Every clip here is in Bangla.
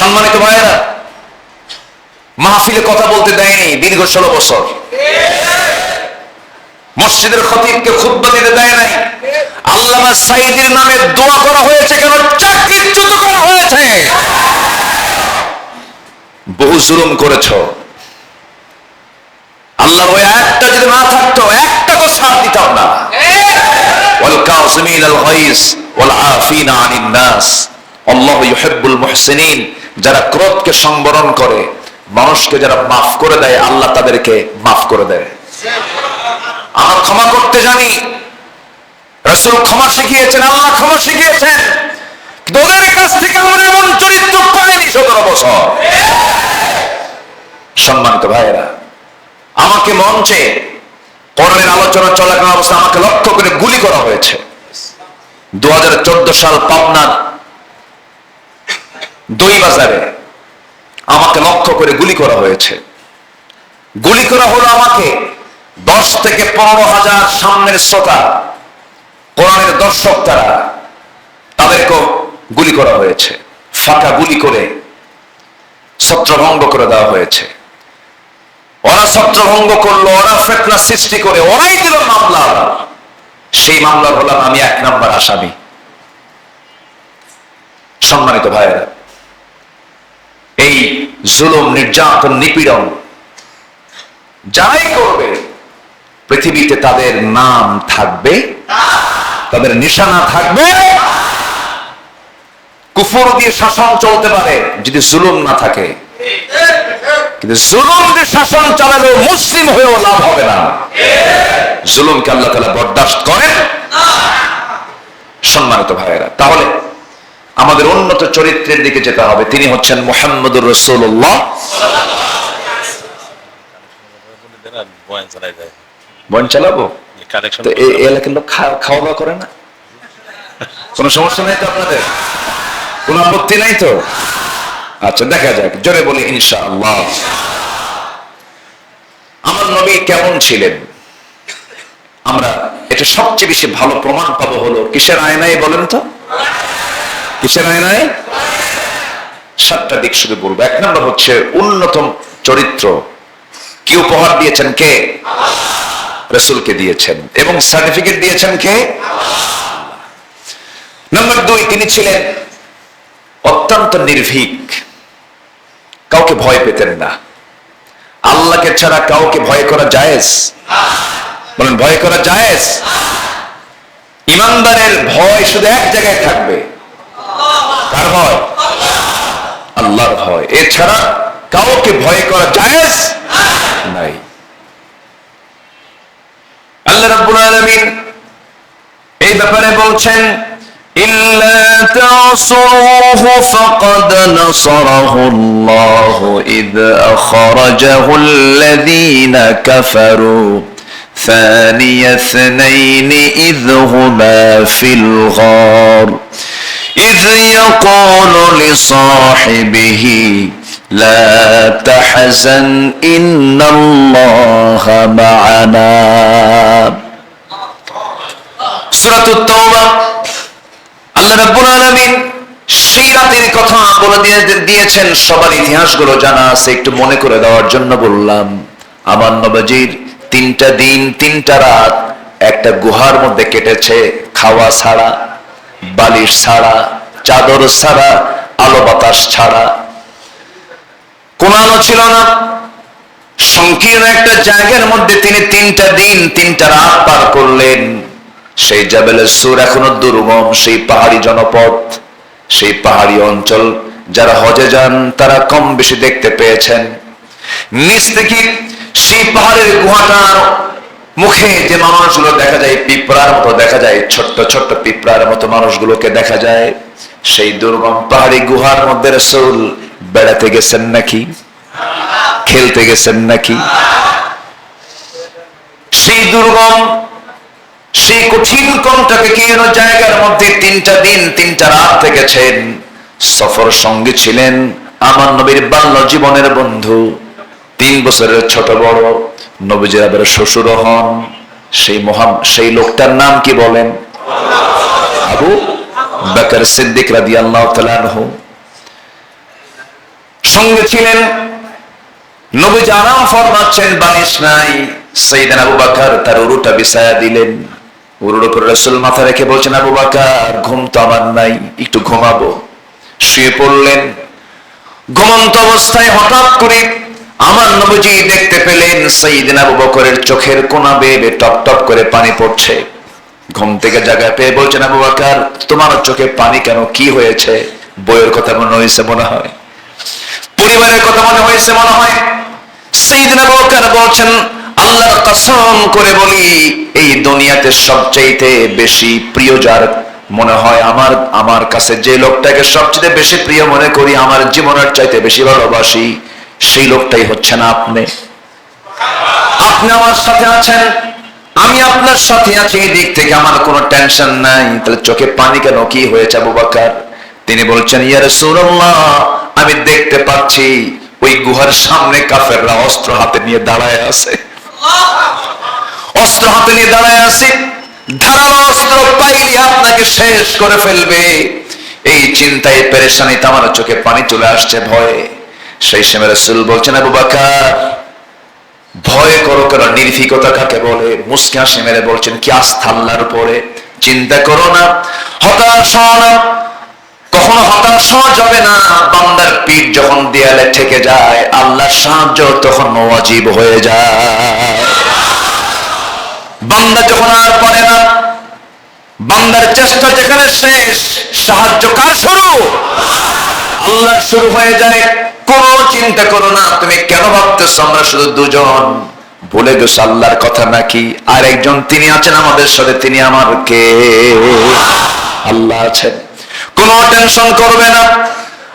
সম্মানিত ভাইয়েরা, মাহফিলে কথা বলতে দেয়নি দীর্ঘ ষোলো বছর। মসজিদের খতিবকে খুদ্া দিতে দেয় নাই। আল্লামা সাইদির নামে দোয়া করা হয়েছে কেন? চাকরিচ্যুত করা হয়েছে। বহু জুলুম করেছ। আল্লাহ ওই একটা যদি না থাকতো, একটা তো ছাড় দিতাম না। ওয়াল আল গাইস ওয়াল আফিনা আনিন নাস। আল্লাহ ইউহিব্বুল মুহসিনিন। যারা ক্রোধকে সংবরণ করে, মানুষকে যারা মাফ করে দেয়, আল্লাহ তাদেরকে মাফ করে দেয়। আমরা ক্ষমা করতে জানি। রসুল ক্ষমা শিখিয়েছেন, আল্লাহ ক্ষমা শিখিয়েছেন। কাছ থেকে আমরা এমন চরিত্র পাইনি সতেরো বছর। সম্মানিত ভাইয়েরা, আমাকে মঞ্চে কোরআনের আলোচনা চলাকালীন অবস্থা আমাকে লক্ষ্য করে গুলি করা হয়েছে। দু হাজার চোদ্দ সাল পাবনার দই বাজারে আমাকে লক্ষ্য করে গুলি করা হয়েছে। গুলি করা হলো আমাকে দশ থেকে পনেরো হাজার সামনের শ্রোতা, কোরআনের দর্শক তারা, তাদেরকেও গুলি করা হয়েছে। ফাঁকা গুলি করে ছত্রভঙ্গ করে দেওয়া হয়েছে। ওরা ছত্রভঙ্গ করল, ওরা ফেতনা সৃষ্টি করে, ওরাই দিল মামলা। সেই মামলা হলাম আমি এক নম্বর আসামি। সম্মানিত ভাইয়েরা এই জুলুম, নির্যাতন, নিপীড়ন যারাই করবে, পৃথিবীতে তাদের নাম থাকবে, তাদের নিশানা থাকবে। কুফর দিয়ে শাসন চলতে পারে, যদি জুলুম না থাকে। কিন্তু জুলুম দিয়ে শাসন চালালেও মুসলিম হয়েও লাভ হবে না। জুলুমকে আল্লাহ তালা বরদাস্ত করে সম্মানিত ভাইয়েরা, তাহলে আমাদের উন্নত চরিত্রের দিকে যেতে হবে। তিনি হচ্ছেন মোহাম্মদুর রসুল্লাহ বন চালাবো? এই এলাকার লোক খাওয়া দাওয়া করে না? কোনো সমস্যা নাই তো আপনাদের? কোনো আপত্তি নাই তো? আচ্ছা দেখা যাক। জোরে বলি ইনশাআল্লাহ। আমার নবী কেমন ছিলেন? আমরা এটা সবচেয়ে বেশি ভালো প্রমাণ পাবো হলো কিসের আয়নায় বলেন তো? কিসের আয়নায়? সাতটা দিক শুধু বলব। এক নম্বর হচ্ছে উন্নতম চরিত্র। কি উপহার দিয়েছেন কে? রসুলকে দিয়েছেন। এবং সার্টিফিকেট দিয়েছেন কে? নম্বর দুই, তিনি ছিলেন অত্যন্ত নির্ভীক। কাউকে ভয় পেতেন না। আল্লাহকে ছাড়া কাউকে ভয় করা জায়েজ? বলেন, ভয় করা জায়েজ? ইমানদারের ভয় শুধু এক জায়গায় থাকবে। কার ভয় আল্লাহর ভয় এছাড়া কাউকে ভয় করা জায়েজ নাই আল্লাহ রাব্বুল আলামিন এই ব্যাপারে বলছেন ইল্লা তাসুরুহু ফাকাদ নাসারাহু আল্লাহ ইদ আখরাজাহু আল্লাযীনা কাফারু ثاني اثنين إذ هما في الغار إذ يقول لصاحبه لا تحزن إن الله معنا سورة التوبة আল্লাহ রাব্বুল আলামিন সেই রাতের কথা বলে দিয়ে দিয়েছেন সবার ইতিহাসগুলো জানা আছে একটু মনে করে দেওয়ার জন্য বললাম আমার নবজির তিনটা দিন তিনটা রাত একটা গুহার মধ্যে কেটেছে খাওয়া ছাড়া বালিশ ছাড়া, চাদর ছাড়া, আলো বাতাস ছাড়া। কোন আলো ছিল না। সংকীর্ণ একটা জায়গার মধ্যে তিনি তিনটা দিন, তিনটা রাত পার করলেন। সেই জাবেলের সুর এখনও দুর্গম, সেই পাহাড়ি জনপদ সেই পাহাড়ি অঞ্চল। যারা হজে যান, তারা কম বেশি দেখতে পেয়েছেন। নিচ থেকে সেই পাহাড়ের গুহাটার মুখে যে মানুষগুলো দেখা যায়, পিঁপড়ার মতো দেখা যায়, ছোট্ট ছোট্ট পিঁপড়ার মতো মানুষগুলোকে দেখা যায়, সেই দুর্গম পাহাড়ি গুহার মধ্যে রসুল বেড়াতে গেছেন নাকি? খেলতে গেছেন নাকি? সেই দুর্গম, সেই কঠিন কণ্ঠকে কিনো জায়গার মধ্যে তিনটা দিন, তিনটা রাত থেকেছেন। সফর সঙ্গে ছিলেন আমার নবীর বাল্য জীবনের বন্ধু, তিন বছরের ছোট বড়। শ্বশুর হন, সেই মহান, সেই লোকটার নাম কি বলেন? আবু বাকর সিদ্দিক তাআলা আনহু। সঙ্গে ছিলেন আরাম ফরমাচ্ছেন বানিস নাই। আবু তার উরুটা বিছায়া দিলেন। উরুর উপর রসুল মাথা রেখে বলছেন, আবু বাকার, ঘুম তো আমার নাই, একটু ঘুমাবো। শুয়ে পড়লেন। ঘুমন্ত অবস্থায় হঠাৎ করে আমার নবীজি দেখতে পেলেন সেইদিন আবু বকরের চোখের কোনা বেয়ে টপ টপ করে পানি পড়ছে। ঘুম থেকে জায়গায় পেয়ে বলছেন, আবু বাকার, তোমার চোখে পানি কেন? কি হয়েছে? বইয়ের কথা মনে হয়েছে মনে হয়? পরিবারের কথা মনে হয়েছে মনে হয়। সেইদিন আবু বকর বলছেন, আল্লাহর কসম করে বলি, এই দুনিয়াতে সবচাইতে বেশি প্রিয় যার মনে হয় আমার আমার কাছে যে লোকটাকে সবচেয়ে বেশি প্রিয় মনে করি, আমার জীবনের চাইতে বেশি ভালোবাসি সেই লোকটাই হচ্ছে না আপনি। আপনি আমার সাথে আছেন? আমি আপনার সাথে আছি, এই দিক থেকে আমার কোনো টেনশন নাই। তাহলে চোখে পানি কেন? কি হয়েছে আবু তিনি বলছেন, ইয়া রাসূলুল্লাহ, আমি দেখতে পাচ্ছি, ওই গুহার সামনে কাফেররা অস্ত্র হাতে নিয়ে দাঁড়ায় আছে। অস্ত্র হাতে নিয়ে দাঁড়ায় আছে। ধারালো অস্ত্র পাইলে আপনাকে শেষ করে ফেলবে। এই চিন্তায়, পেরেশানিতে আমার চোখে পানি চলে আসছে, ভয়ে। সেই সময় রাসূল বলছেন, আবু বাকার, ভয় করো কেন? নির্ভীকতা কাকে বলে? মুসকে হাসি মেরে বলছেন, কি আস্থা আল্লাহর উপরে? চিন্তা করো না। হতাশ না। কখনো হতাশ হওয়া যাবে না। বান্দার পিঠ যখন দেয়ালে ঠেকে যায়, আল্লাহর সাহায্য তখন ওয়াজিব হয়ে যায়। বান্দা যখন আর পারে না, বান্দার চেষ্টা যেখানে শেষ, সাহায্য কার শুরু? আল্লাহ শুরু হয়ে যায় কোন চিন্তা করো না, তুমি কেন ভাবতেছ আমরা শুধু দুজন? ভুলে গেছো আল্লাহর কথা নাকি? আর একজন তিনি আছেন আমাদের সাথে, তিনি আমার কে? আল্লাহ আছেন। কোনো টেনশন করবে না।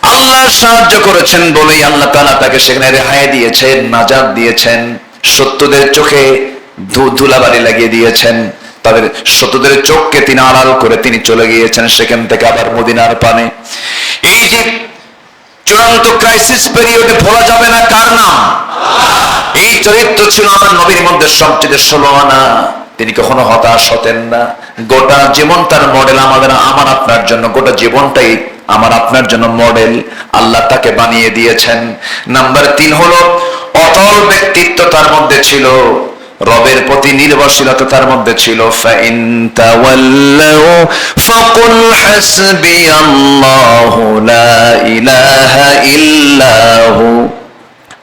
আল্লাহ সাহায্য করেছেন বলেই আল্লাহ তাআলা তাকে সেখানে রেহাই দিয়েছেন, নাজাত দিয়েছেন। সত্যদের চোখে ধু- ধুলাবালি লাগিয়ে দিয়েছেন। তাদের সত্যদের চোখকে তিনি আড়াল করে তিনি চলে গিয়েছেন, সেখান থেকে আবার মদিনার পানে। এই যে চূড়ান্ত ক্রাইসিস পিরিয়ডে ভোলা যাবে না, কার নাম? এই চরিত্র ছিল আমার নবীর মধ্যে সবচেয়ে ষোলো আনা। তিনি কখনো হতাশ হতেন না। গোটা জীবন তার মডেল আমাদের, আমার, আপনার জন্য। গোটা জীবনটাই আমার, আপনার জন্য মডেল আল্লাহ তাকে বানিয়ে দিয়েছেন। নাম্বার তিন হলো অটল ব্যক্তিত্ব তার মধ্যে ছিল। রবের প্রতি নির্ভরশীলতা তার মধ্যে ছিল فَإِن تَوَلَّوْا فَقُلْ حَسْبِيَ اللَّهُ لَا إِلَهَ إِلَّا هُوَ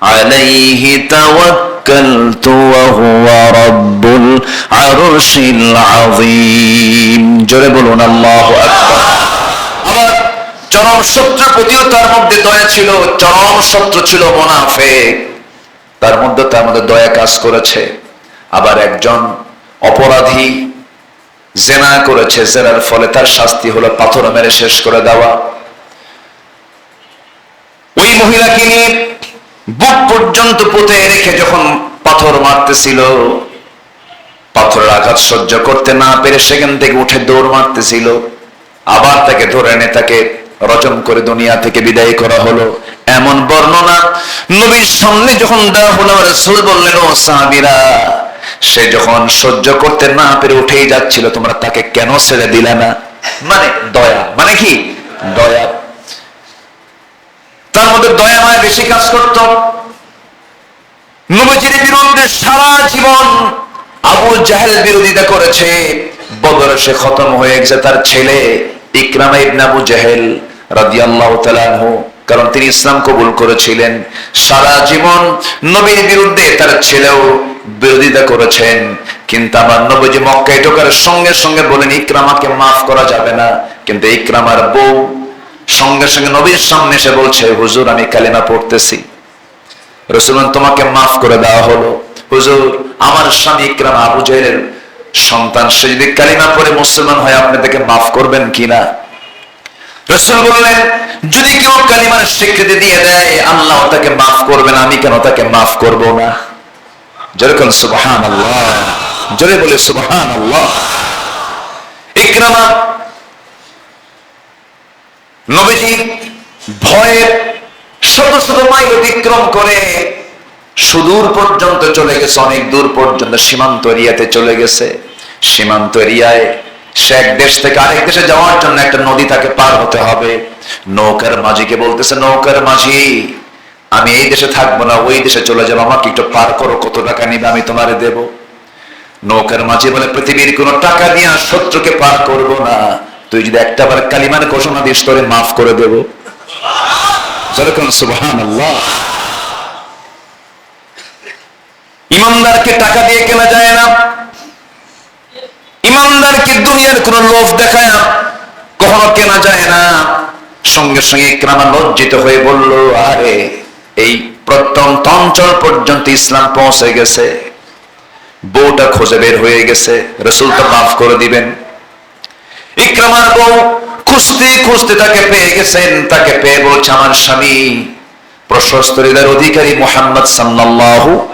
عليه توكلت وهو رب العرش العظيم জোরে বলুন আল্লাহ আকবার আবার চরম শত্রু প্রতিও তার মধ্যে দয়া ছিল চরম শত্রু ছিল মোনাফেক তার মধ্যে তার মধ্যে দয়া কাজ করেছে আবার একজন অপরাধী জেনা করেছে, জেনার ফলে তার শাস্তি হলো পাথর মেরে শেষ করে দেওয়া। ওই মহিলাকে নিয়ে বুক পর্যন্ত পুঁতে রেখে যখন পাথর মারতেছিল, পাথরের আঘাত সহ্য করতে না পেরে সেখান থেকে উঠে দৌড় মারতেছিল। আবার তাকে ধরে এনে তাকে রচন করে দুনিয়া থেকে বিদায় করা হলো। এমন বর্ণনা নবীর সামনে যখন দেওয়া হলো রসুল বললেন, ও সাহাবিরা সে যখন সহ্য করতে না পেরে উঠেই যাচ্ছিল, তোমরা তাকে কেন ছেড়ে দিলে না? মানে দয়া। মানে কি? দয়া। তার মধ্যে দয়া মায় বেশি কাজ করত। নবীজির বিরুদ্ধে সারা জীবন আবু জাহেল বিরোধিতা করেছে। বদরে সে খতম হয়ে গেছে। তার ছেলে ইকরামা ইবনে আবু জাহেল রাদিয়াল্লাহু তাআলা আনহু, কারণ তিনি ইসলাম কবুল করেছিলেন। সারা জীবন নবীর বিরুদ্ধে তার ছেলেও বিরোধিতা করেছেন। কিন্তু আমার নবীজি মক্কায় ঢোকার সঙ্গে সঙ্গে বলেন, ইকরামাকে মাফ করা যাবে না। কিন্তু ইকরামার বউ সঙ্গে সঙ্গে নবীর সামনে এসে বলছে, হুজুর, আমি কালিমা পড়তেছি। রসুলন, তোমাকে মাফ করে দেওয়া হলো। হুজুর, আমার স্বামী ইকরাম আবু জাহেলের সন্তান, সে যদি কালিমা পড়ে মুসলমান হয়, আপনি তাকে মাফ করবেন কিনা রসুল বললেন, যদি কেউ কালিমার স্বীকৃতি দিয়ে দেয়, আল্লাহ তাকে মাফ করবেন আমি কেন তাকে মাফ করব না? জোরে কোন সুবহান আল্লাহ জোরে বলে সুবহান আল্লাহ ইকরামা নবীজি ভয়ে শত শত মাইল অতিক্রম করে সুদূর পর্যন্ত চলে গেছে, অনেক দূর পর্যন্ত, সীমান্ত এরিয়াতে চলে গেছে। সীমান্ত এরিয়ায় সে এক দেশ থেকে আরেক দেশে যাওয়ার জন্য একটা নদী তাকে পার হতে হবে। নৌকার মাঝিকে বলতেছে, নৌকার মাঝি আমি এই দেশে থাকব না, ওই দেশে চলে যাব আমাকে একটু পার করো, কত টাকা নিবে আমি তোমারে দেব। নৌকার মাঝে বলে, পৃথিবীর কোন টাকা দিয়ে আর শত্রুকে পার করব না। তুই যদি একটা বার কালিমান ঘোষণা দিস, তোরে মাফ করে দেব। ইমানদারকে টাকা দিয়ে কেনা যায় না। ইমানদারকে দুনিয়ার কোন লোভ দেখায় না। কখনো কেনা যায় না। সঙ্গে সঙ্গে ইকরামা লজ্জিত হয়ে বলল, আরে এই প্রত্যন্ত অঞ্চল পর্যন্ত ইসলাম পৌঁছে গেছে। বউটা খোঁজে বের হয়ে গেছে। রসুল তো মাফ করে দিবেন। ইকরামার বউ খুঁজতে খুঁজতে তাকে পেয়ে গেছেন। তাকে পেয়ে বলছে, আমার স্বামী প্রশস্ত হৃদয়ের অধিকারী মোহাম্মদ সাল্লাল্লাহু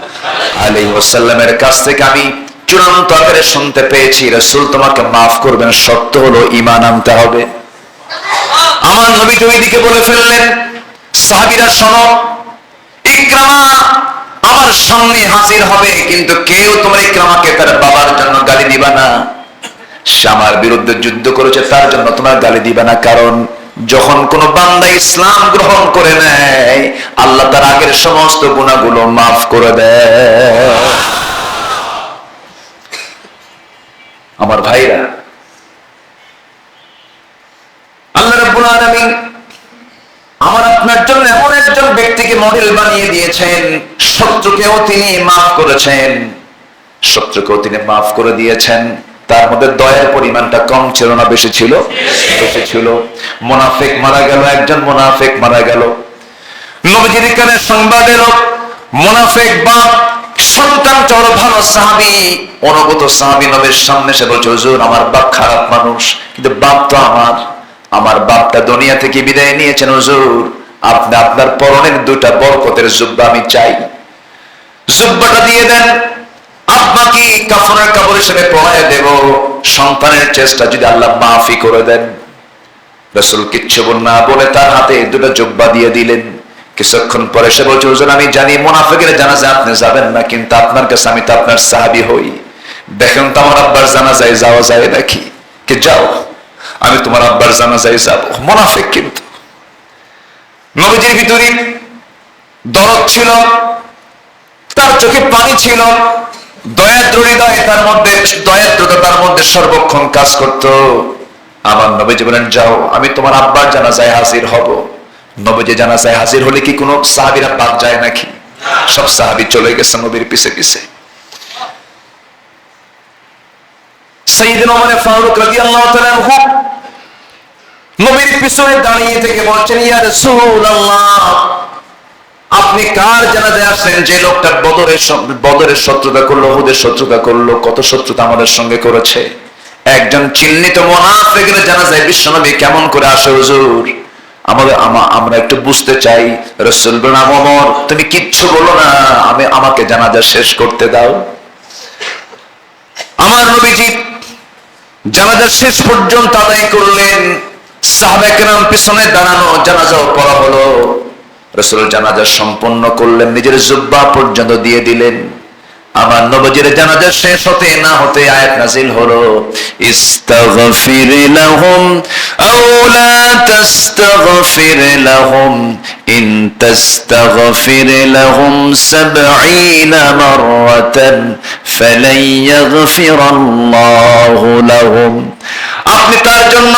আলাইহি ওয়াসাল্লামের কাছ থেকে আমি চূড়ান্ত আকারে শুনতে পেয়েছি। রসুল তোমাকে মাফ করবেন সত্য হলো ঈমান আনতে হবে। আমার নবী তো ওইদিকে বলে ফেললেন, সাহাবীরা শোনো ইকরামা আমার সামনে হাজির হবে, কিন্তু কেউ তোমার ইকরামাকে তার বাবার জন্য গালি দিবা না। সে আমার বিরুদ্ধে যুদ্ধ করেছে, তার জন্য তোমার গালি দিবে না, কারণ যখন কোন বান্দা ইসলাম গ্রহণ করে নেয়, আল্লাহ তার আগের সমস্ত গুণাগুলো মাফ করে দেয়। আমার ভাইরা, আল্লাহ রাব্বুল আলামিন আপনার জন্য এমন একজন ব্যক্তিকে মডেল বানিয়ে দিয়েছেন, শত্রুকেও তিনি মাফ করেছেন। শত্রুকেও তিনি মাফ করে দিয়েছেন। তার মধ্যে দয়ার পরিমাণটা কম ছিল না, বেশি ছিল? বেশি ছিল। মোনাফেক মারা গেল, একজন মোনাফেক মারা গেল। মোনাফেক বাপ, সন্তান চর ভালো সাহাবি অনুগত সাহাবি নবের সামনে সে বলছে, হুজুর, আমার বাপ খারাপ মানুষ, কিন্তু বাপ তো আমার। আমার বাপটা দুনিয়া থেকে বিদায় নিয়েছেন, হুজুর। আপনি আপনার পরনের দুটা বরকতের জুব্বা আমি চাই। জুব্বাটা দিয়ে দেন আব্বাকে কাফনের কাপড় হিসেবে পড়ায় দেব। সন্তানের চেষ্টা যদি আল্লাহ মাফি করে দেন। রসুল কিচ্ছু না বলে তার হাতে দুটো জুব্বা দিয়ে দিলেন। কিছুক্ষণ পরে সে বলছে, হুজুর, আমি জানি মোনাফেকের জানাজে আপনি যাবেন না, কিন্তু আপনার কাছে আমি তো আপনার সাহাবি হই। দেখেন তো আমার আব্বার জানাজায় যাওয়া যায় নাকি? কি যাও, আমি তোমার আব্বার জানাজায় যাব। মোনাফেক কিন্তু নবীজির ভিতরে দরদ ছিল, তার চোখে পানি ছিল, দয়াদ্র তার মধ্যে, দয়াদ্রতা তার মধ্যে সর্বক্ষণ কাজ করত। আমার নবীজি বলেন, যাও, আমি তোমার আব্বার জানাজায় হাজির হব। নবীজি জানাজায় হাজির হলে কি কোনো সাহাবিরা বাদ যায় নাকি? সব সাহাবি চলে গেছে নবীর পিছে পিছে। সাইয়েদনা ওমর ফারুক রাদিয়াল্লাহু তাআলা নবীর পিছনে দাঁড়িয়ে থেকে বলছেন, ইয়া রাসূলুল্লাহ, আপনি কার জানাজায় আসলেন? যে লোকটা বদরের বদরের শত্রুতা করল হুদের শত্রুতা করল, কত শত্রুতা আমাদের সঙ্গে করেছে? একজন চিহ্নিত মোনাফেকের জানাজায় বিশ্বনবী কেমন করে আসে হুজুর? আমাদের আমরা একটু বুঝতে চাই, রসুল আমর তুমি কিচ্ছু বলো না, আমি আমাকে জানাজা শেষ করতে দাও। আমার নবীজি জানাজা শেষ পর্যন্ত আদায় করলেন। সাহাবেকরাম পিছনে দাঁড়ানো জানাজাও পড়া হলো। রসুল জানাজা সম্পন্ন করলেন নিজের জুব্বা পর্যন্ত দিয়ে দিলেন। আমার নবজির জানাজা শেষ হতে না হতে আয়াত নাজিল হলো। ইস্তাগফির লাহুম আও লা তাস্তাগফির লাহুম ইন তাস্তাগফির লাহুম 70 মাররাতান ফালান ইয়াগফিরাল্লাহু লাহুম। আপনি তার জন্য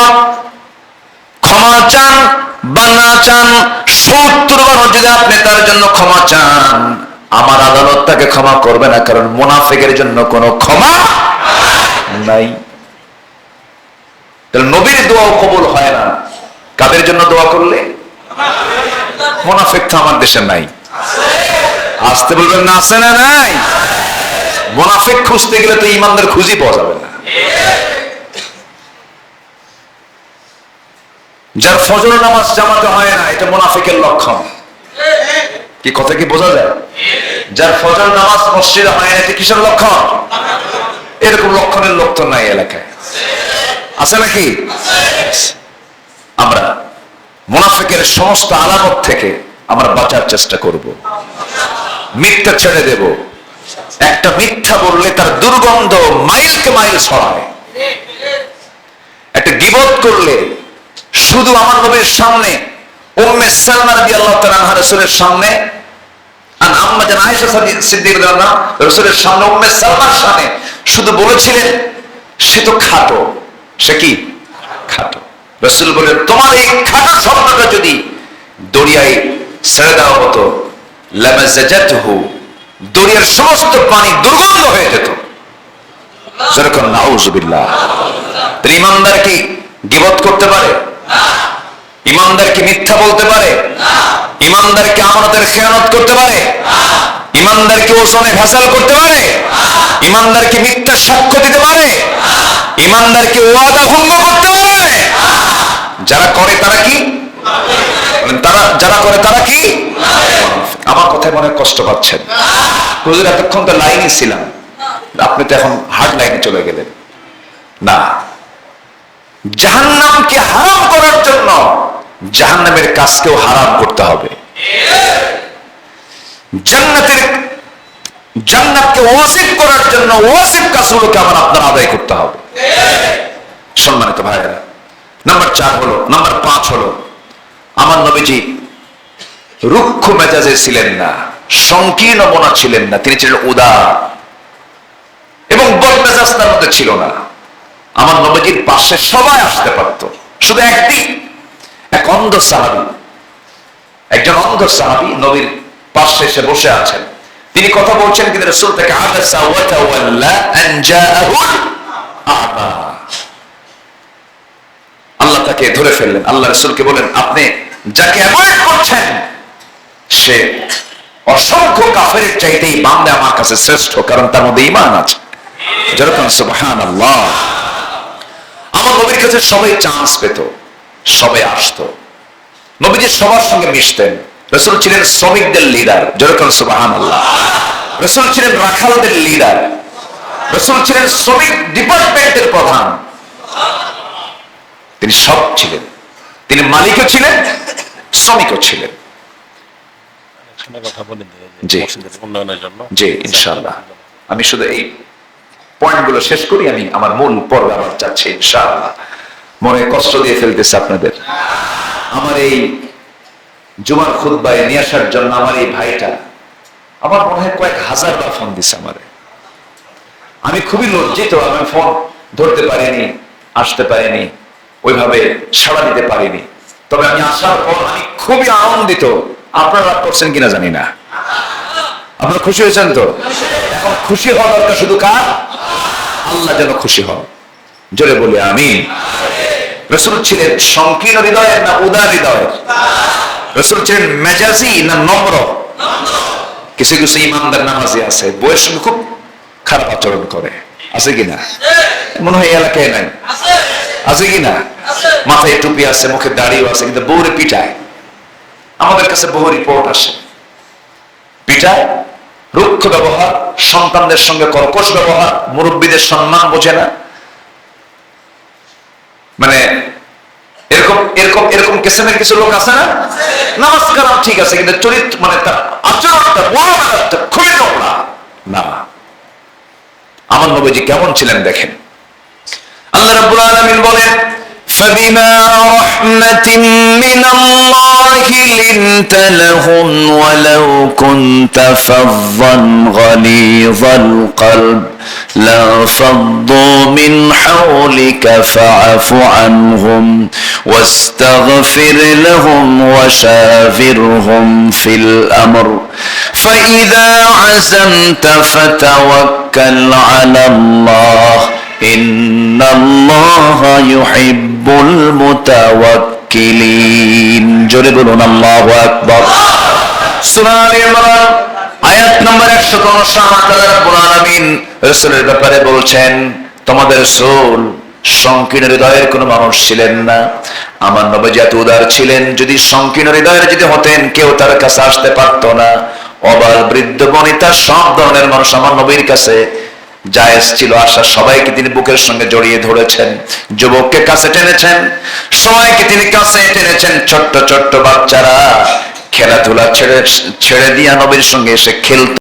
ক্ষমা চান বা না চান সত্তর বার যদি আপনি তার জন্য ক্ষমা চান। আমার আদালত তাকে ক্ষমা করবে না, কারণ মোনাফেকের জন্য কোনো ক্ষমা নাই। তাহলে নবীর দোয়াও কবুল হয় না। কাদের জন্য দোয়া করলে? মোনাফেক তো আমার দেশে নাই। আসতে বলবেন না আছে না, নাই। মোনাফেক খুঁজতে গেলে তো ইমানদের খুঁজি পাওয়া যাবে না। যার ফজর নামাজ জামাতে হয় না, এটা মোনাফিকের লক্ষণ। কি কথা কি বোঝা যায়? যার ফজর নামাজ মসজিদে হয় না, এটা কিসের লক্ষণ? এরকম লক্ষণের লোক তো নাই এলাকায়। আছে নাকি? আমরা মোনাফিকের সমস্ত আলামত থেকে আমরা বাঁচার চেষ্টা করব। মিথ্যা ছেড়ে দেব। একটা মিথ্যা বললে তার দুর্গন্ধ মাইলকে মাইল ছড়ায়। একটা গিবত করলে শুধু আমার নবীর সামনে সামনে সামনে সামনে শুধু বলেছিলেন, সে তো সে কি? তোমার এই যদি দরিয়ায় ছেড়ে দেওয়া হতো দরিয়ার সমস্ত পানি দুর্গন্ধ হয়ে যেত। যেরকম নাউজুবিল্লাহ। ইমানদার কি গিবত করতে পারে? ইমানদার কি মিথ্যা বলতে পারে? ইমানদার কি আমানতের খেয়ানত করতে পারে? ইমানদার কি ওজনে ভেসাল করতে পারে? ইমানদার কি মিথ্যা সাক্ষ্য দিতে পারে? ইমানদার কি ওয়াদা ভঙ্গ করতে পারে? যারা করে তারা কি? তারা, যারা করে তারা কি? আমার কথায় মনে কষ্ট পাচ্ছেন। এতক্ষণ তো লাইনে ছিলাম। আপনি তো এখন হার্ড লাইনে চলে গেলেন। না জাহান্নামকে হারাম করার জন্য জাহান্নামের কাজকেও হারাম করতে হবে। জান্নাতের, জান্নাতকে করার জন্য কাজগুলোকে আপনার আদায় করতে হবে। সম্মানিত ভাইরা নাম্বার চার হলো, নাম্বার পাঁচ হলো, আমার নবীজি রুক্ষ মেজাজে ছিলেন না, সংকীর্ণ মনা ছিলেন না, তিনি ছিলেন উদার এবং বদ মেজাজ তার মধ্যে ছিল না। আমার নবীজির পাশে সবাই আসতে পারত। শুধু একদিন, এক অন্ধ সাহাবি, একজন অন্ধ সাহাবি নবীর পাশে এসে বসে আছেন। তিনি কথা বলছেন কিন্তু রসুল থেকে আল্লাহ তাকে ধরে ফেললেন। আল্লাহ রসুলকে বলেন আপনি যাকে অ্যাভয়েড করছেন, সে অসংখ্য কাফের চাইতেই বান্দে আমার কাছে শ্রেষ্ঠ, কারণ তার মধ্যে ইমান আছে। যেরকম সুবহান আল্লাহ আমার নবীর কাছে সবাই চান্স পেত সবাই আসতো। নবীজি সবার সঙ্গে মিশতেন। রসুল ছিলেন শ্রমিকদের লিডার যেরকম সুবাহান আল্লাহ রসুল ছিলেন রাখালদের লিডার রসুল ছিলেন শ্রমিক ডিপার্টমেন্টের প্রধান। তিনি সব ছিলেন। তিনি মালিকও ছিলেন শ্রমিকও ছিলেন। জি। ইনশাআল্লাহ। আমি শুধু এই পয়েন্টগুলো শেষ করি, আমি আমার মূল পর্ব আবার যাচ্ছি, ইনশাআল্লাহ। মনে কষ্ট দিয়ে ফেলতেছে আপনাদের। আমার এই জুমার খুদ্বায় নিয়ে আসার জন্য আমার এই ভাইটা, আমার মনে হয় কয়েক হাজার বার ফোন দিছে আমারে। আমি খুবই লজ্জিত, আমি ফোন ধরতে পারিনি, আসতে পারিনি, ওইভাবে সাড়া দিতে পারিনি। তবে আমি আসার পর আমি খুবই আনন্দিত, আপনারা করছেন কিনা জানি না। আপনারা খুশি হয়েছেন তো? এখন খুশি হওয়া দরকার শুধু কার? আল্লাহ যেন খুশি হন। জোরে বলি আমি রসুল ছিলেন সংকীর্ণ হৃদয়ের না উদার হৃদয়ের রসুল ছিলেন মেজাজি না নম্র? কিছু কিছু ইমানদার নামাজি আছে বইয়ের সঙ্গে খুব খারাপ আচরণ করে। আছে কিনা মনে হয় এলাকায় নাই। আছে কিনা মাথায় টুপি আছে, মুখে দাড়িও আছে, কিন্তু বউরে পিটায়। আমাদের কাছে বহু রিপোর্ট আসে। পিটায় রুক্ষ ব্যবহার, সন্তানদের সঙ্গে কর্কশ ব্যবহার, মুরব্বীদের সম্মান বোঝে না। মানে এরকম এরকম এরকম কিসমের কিছু লোক আছে না? নামাজ কালাম ঠিক আছে, কিন্তু চরিত্র মানে তার আচরণটা মনোভাবটা খুবই নোংরা। না। আমার নবীজি কেমন ছিলেন দেখেন। আল্লাহ রাব্বুল আলামিন বলেন فبما رحمة من الله لنت لهم ولو كنت فظا غليظ القلب لانفضوا من حولك فاعف عنهم واستغفر لهم وشاورهم في الأمر فإذا عزمت فتوكل على الله إن الله يحب হিব্বুল মুতাওয়াক্কিলিন। জোরে বলুন, আল্লাহু আকবার। সূরা আলে আয়াত নম্বর 159 আল্লাহ রাব্বুল আলামিন রাসূলের ব্যাপারে বলছেন, তোমাদের রাসূল সংকীর্ণ হৃদয়ের কোনো মানুষ ছিলেন না। আমার নবী এত উদার ছিলেন, যদি সংকীর্ণ হৃদয়ের যদি হতেন, কেউ তার কাছে আসতে পারতো না। অবাল বৃদ্ধ বনিতা সব ধরনের মানুষ আমার নবীর কাছে জায়েজ ছিল আশা। সবাইকে তিনি বুকের সঙ্গে জড়িয়ে ধরেছেন। যুবককে কাছে টেনেছেন। সবাইকে তিনি কাছে টেনেছেন। ছোট্ট ছোট্ট বাচ্চারা খেলাধুলা ছেড়ে ছেড়ে দিয়া নবীর সঙ্গে এসে খেলত।